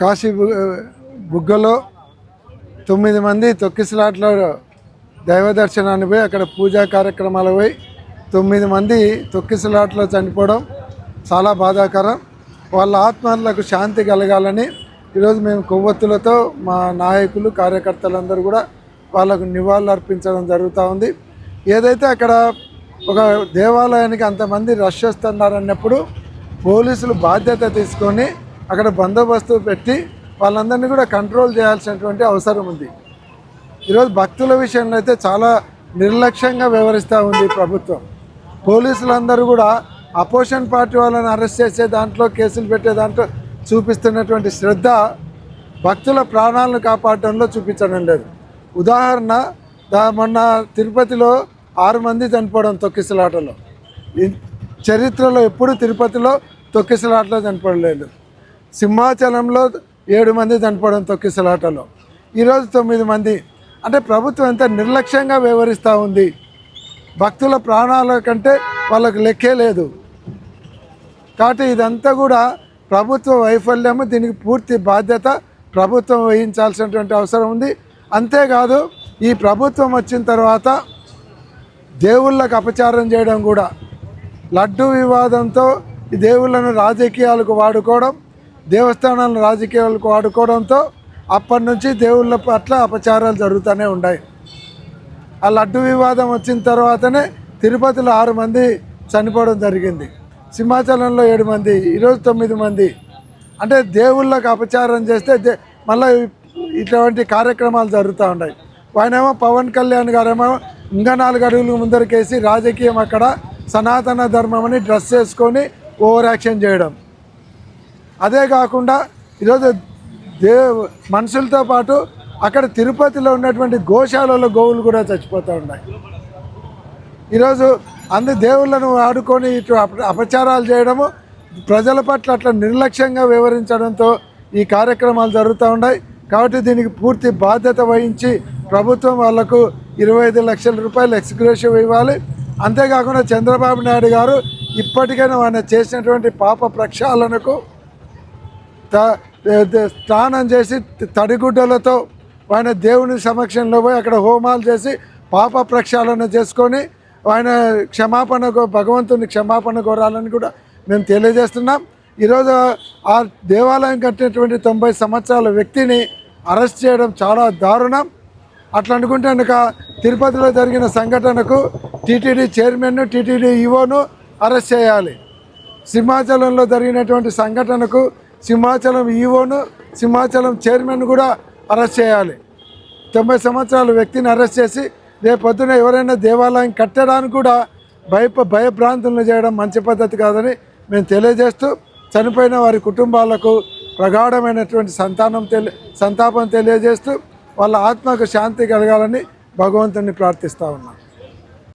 కాశీ బుగ్గలో తొమ్మిది మంది తొక్కిసలాట్లో దైవ దర్శనాన్ని పోయి అక్కడ పూజా కార్యక్రమాలు పోయి తొమ్మిది మంది తొక్కిసలాట్లో చనిపోవడం చాలా బాధాకరం. వాళ్ళ ఆత్మలకు శాంతి కలగాలని ఈరోజు మేము కొవ్వొత్తులతో మా నాయకులు కార్యకర్తలందరూ కూడా వాళ్ళకు నివాళులు అర్పించడం జరుగుతూ ఉంది. ఏదైతే అక్కడ ఒక దేవాలయానికి అంతమంది రష్ వస్తున్నారన్నప్పుడు పోలీసులు బాధ్యత తీసుకొని అక్కడ బందోబస్తు పెట్టి వాళ్ళందరినీ కూడా కంట్రోల్ చేయాల్సినటువంటి అవసరం ఉంది. ఈరోజు భక్తుల విషయంలో అయితే చాలా నిర్లక్ష్యంగా వ్యవహరిస్తూ ఉంది ప్రభుత్వం. పోలీసులందరూ కూడా అపోజిషన్ పార్టీ వాళ్ళని అరెస్ట్ చేసే దాంట్లో కేసులు పెట్టే దాంట్లో చూపిస్తున్నటువంటి శ్రద్ధ భక్తుల ప్రాణాలను కాపాడడంలో చూపించడం లేదు. ఉదాహరణ దా మొన్న తిరుపతిలో ఆరు మంది చనిపోవడం తొక్కిసలాటలో. చరిత్రలో ఎప్పుడు తిరుపతిలో తొక్కిసలాటలో చనిపోలేదు. సింహాచలంలో ఏడు మంది చనిపోవడం తొక్కిసలాటలో ఈరోజు తొమ్మిది మంది. అంటే ప్రభుత్వం ఎంత నిర్లక్ష్యంగా వ్యవహరిస్తూ ఉంది. భక్తుల ప్రాణాల కంటే వాళ్ళకు లెక్కే లేదు. కాబట్టి ఇదంతా కూడా ప్రభుత్వ వైఫల్యము దీనికి పూర్తి బాధ్యత ప్రభుత్వం వహించాల్సినటువంటి అవసరం ఉంది. అంతేకాదు ఈ ప్రభుత్వం వచ్చిన తర్వాత దేవుళ్ళకు అపచారం చేయడం కూడా. లడ్డు వివాదంతో దేవుళ్ళను రాజకీయాలకు వాడుకోవడం దేవస్థానాలను రాజకీయాలకు వాడుకోవడంతో అప్పటి నుంచి దేవుళ్ళ పట్ల అపచారాలు జరుగుతూనే ఉన్నాయి. ఆ లడ్డు వివాదం వచ్చిన తర్వాతనే తిరుపతిలో ఆరు మంది చనిపోవడం జరిగింది. సింహాచలంలో ఏడు మంది ఈరోజు తొమ్మిది మంది. అంటే దేవుళ్ళకు అపచారం చేస్తే దే మళ్ళీ ఇటువంటి కార్యక్రమాలు జరుగుతూ ఉన్నాయి. ఆయనేమో పవన్ కళ్యాణ్ గారేమో ఇంకా నాలుగు అడుగులు ముందరికేసి రాజకీయం అక్కడ సనాతన ధర్మం అని డ్రెస్ చేసుకొని ఓవర్ యాక్షన్ చేయడం. అదే కాకుండా ఈరోజు దే మనుషులతో పాటు అక్కడ తిరుపతిలో ఉన్నటువంటి గోశాలలో గోవులు కూడా చచ్చిపోతూ ఉన్నాయి. ఈరోజు అందు దేవుళ్ళను ఆడుకొని ఇటు అప- అపచారాలు చేయడము ప్రజల పట్ల అట్లా నిర్లక్ష్యంగా వివరించడంతో ఈ కార్యక్రమాలు జరుగుతూ ఉన్నాయి. కాబట్టి దీనికి పూర్తి బాధ్యత వహించి ప్రభుత్వం వాళ్ళకు ఇరవై ఐదు లక్షల రూపాయలు ఎక్స్గ్రేషన్ ఇవ్వాలి. అంతేకాకుండా చంద్రబాబు నాయుడు గారు ఇప్పటికైనా ఆయన చేసినటువంటి పాప ప్రక్షాళనకు త- స్నానం చేసి తడిగుడ్డలతో ఆయన దేవుని సమక్షంలో పోయి అక్కడ హోమాలు చేసి పాప ప్రక్షాళన చేసుకొని ఆయన క్షమాపణ భగవంతుని క్షమాపణ కోరాలని కూడా మేము తెలియజేస్తున్నాం. ఈరోజు ఆ దేవాలయం కట్టినటువంటి తొంభై సంవత్సరాల వ్యక్తిని అరెస్ట్ చేయడం చాలా దారుణం. అట్లా అనుకుంటే కనుక తిరుపతిలో జరిగిన సంఘటనకు టీటీడీ చైర్మన్ టీటీడీ ఈవోను అరెస్ట్ చేయాలి. సింహాచలంలో జరిగినటువంటి సంఘటనకు సింహాచలం ఈవోను సింహాచలం చైర్మన్ కూడా అరెస్ట్ చేయాలి. తొంభై సంవత్సరాల వ్యక్తిని అరెస్ట్ చేసి రేపు పొద్దున ఎవరైనా దేవాలయం కట్టడానికి కూడా భయ భయభ్రాంతులను చేయడం మంచి పద్ధతి కాదని మేము తెలియజేస్తూ చనిపోయిన వారి కుటుంబాలకు ప్రగాఢమైనటువంటి సంతానం తెలి సంతాపం తెలియజేస్తూ వాళ్ళ ఆత్మకు శాంతి కలగాలని భగవంతుని ప్రార్థిస్తూ ఉన్నాం.